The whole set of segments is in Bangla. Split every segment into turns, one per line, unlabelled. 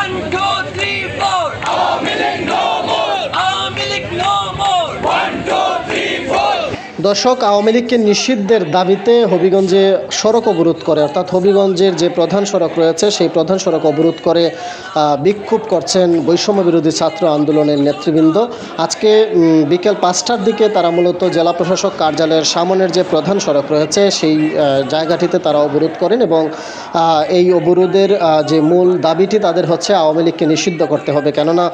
one goal.
দর্শক, আওয়ামী লীগকে নিষিদ্ধের দাবিতে হবিগঞ্জে সড়ক অবরোধ করে। অর্থাৎ হবিগঞ্জের যে প্রধান সড়ক রয়েছে, সেই প্রধান সড়ক অবরোধ করে বিক্ষোভ করছেন বৈষম্য বিরোধী ছাত্র আন্দোলনের নেতৃবৃন্দ। আজকে বিকেল পাঁচটার দিকে তারা মূলত জেলা প্রশাসক কার্যালয়ের সামনের যে প্রধান সড়ক রয়েছে, সেই জায়গাটিতে তারা অবরোধ করেন এবং এই অবরোধের যে মূল দাবিটি তাদের হচ্ছে আওয়ামী লীগকে নিষিদ্ধ করতে হবে। কেননা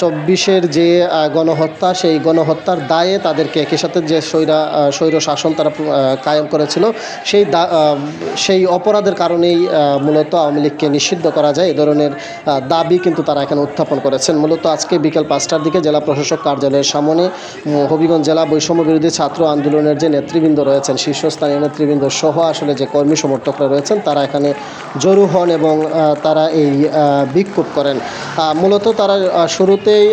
চব্বিশের যে গণহত্যা, সেই গণহত্যার দায়ে তাদেরকে একই সাথে যে স্বৈরা আহ, স্বৈর শাসন তারা কায়েম করেছিল। সেই সেই অপরাধের কারণেই মূলত আওয়ামী লীগকে নিষিদ্ধ করা যায়। এই ধরনের দাবি কিন্তু তারা এখানে উত্থাপন করেছেন। মূলত আজকে বিকেল পাঁচটার দিকে জেলা প্রশাসক কার্যালয়ের সামনে হবিগঞ্জ জেলা বৈষম্য বিরোধী ছাত্র আন্দোলনের যে নেতৃবৃন্দ রয়েছেন শীর্ষস্থানীয় নেতৃবৃন্দ সহ আসলে যে কর্মী সমর্থকরা রয়েছেন তারা এখানে জড়ো হন এবং তারা এই বিক্ষোভ করেন। মূলত তারা শুরুতেই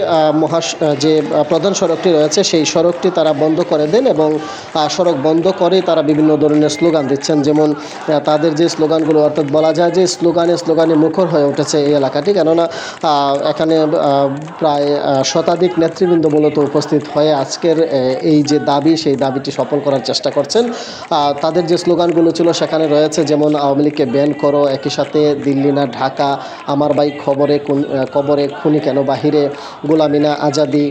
মহাস যে প্রধান সড়কটি রয়েছে সেই সড়কটি তারা বন্ধ করে দেন এবং আহ, সড়ক বন্ধ করে তারা বিভিন্ন ধরনের স্লোগান দিচ্ছেন। যেমন তাদের যে স্লোগানগুলো অর্থাৎ বলা যায় যে স্লোগানে স্লোগানে মুখর হয়ে উঠেছে এই এলাকাটি। কেননা এখানে প্রায় শতাধিক নেতৃবৃন্দ মূলত উপস্থিত হয়ে আজকের এই যে দাবি সেই দাবিটি সফল করার চেষ্টা করছেন। তাদের যে স্লোগানগুলো ছিল সেখানে রয়েছে যেমন আওয়ামী লীগকে ব্যান করো একই সাথে দিল্লি না ঢাকা আমার ভাই খবরে কোন কবরে খুনি কেন বাহিরে গোলামিনা আজাদি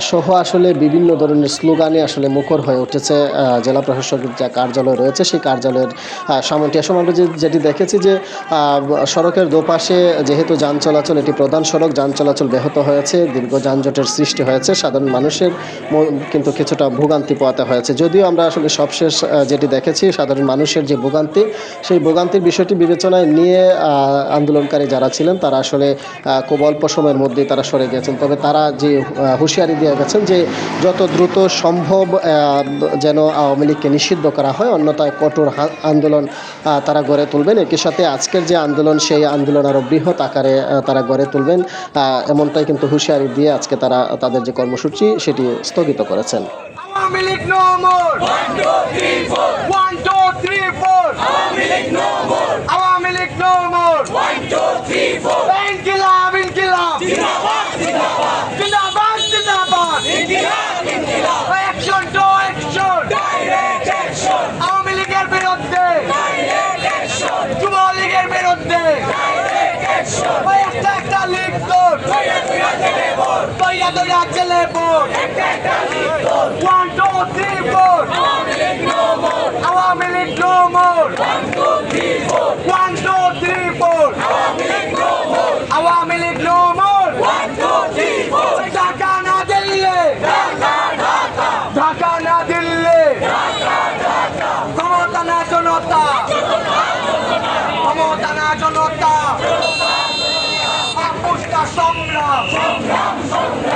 সহ আসলে বিভিন্ন ধরনের স্লোগানে আসলে মুখর হয়ে উঠেছে জেলা প্রশাসকের যে কার্যালয় রয়েছে সেই কার্যালয়ের সামনটি আসলে আমরা যেটি দেখেছি যে সড়কের দোপাশে যেহেতু যান চলাচল, এটি প্রধান সড়ক, যান চলাচল ব্যাহত হয়েছে, দীর্ঘ যানজটের সৃষ্টি হয়েছে, সাধারণ মানুষের কিন্তু কিছুটা ভোগান্তি পোয়াতে হয়েছে। যদিও আমরা আসলে সবশেষ যেটি দেখেছি, সাধারণ মানুষের যে ভোগান্তি, সেই ভোগান্তির বিষয়টি বিবেচনায় নিয়ে আন্দোলনকারী যারা ছিলেন, তারা আসলে খুব অল্প সময়ের মধ্যেই তারা সরে গেছেন। তবে তারা যে হুঁশিয়ারি দিয়ে গেছেন যে, যত দ্রুত সম্ভব যেন আওয়ামী লীগকে নিষিদ্ধ করা হয় অন্যথায় কঠোর আন্দোলন তারা গড়ে তুলবেন। একই সাথে আজকের যে আন্দোলন সেই আন্দোলন আরও বৃহৎ আকারে তারা গড়ে তুলবেন। এমনটাই কিন্তু হুঁশিয়ারি দিয়ে আজকে তারা তাদের যে কর্মসূচি সেটি স্থগিত করেছেন।
Awami League no more. 1 2 3 4 1 2 3 4 Awami League no more. Awami League no more. কইরা জেলে তোর one two three four Awami League no more one two three four Awami League no more Dhaka না দিল্লি। ঢাকা না দিল্লি। ক্ষমতা না জনতা। ক্ষমতা না জনতা। সংগ্রাম সংগ্রাম সংগ্রাম।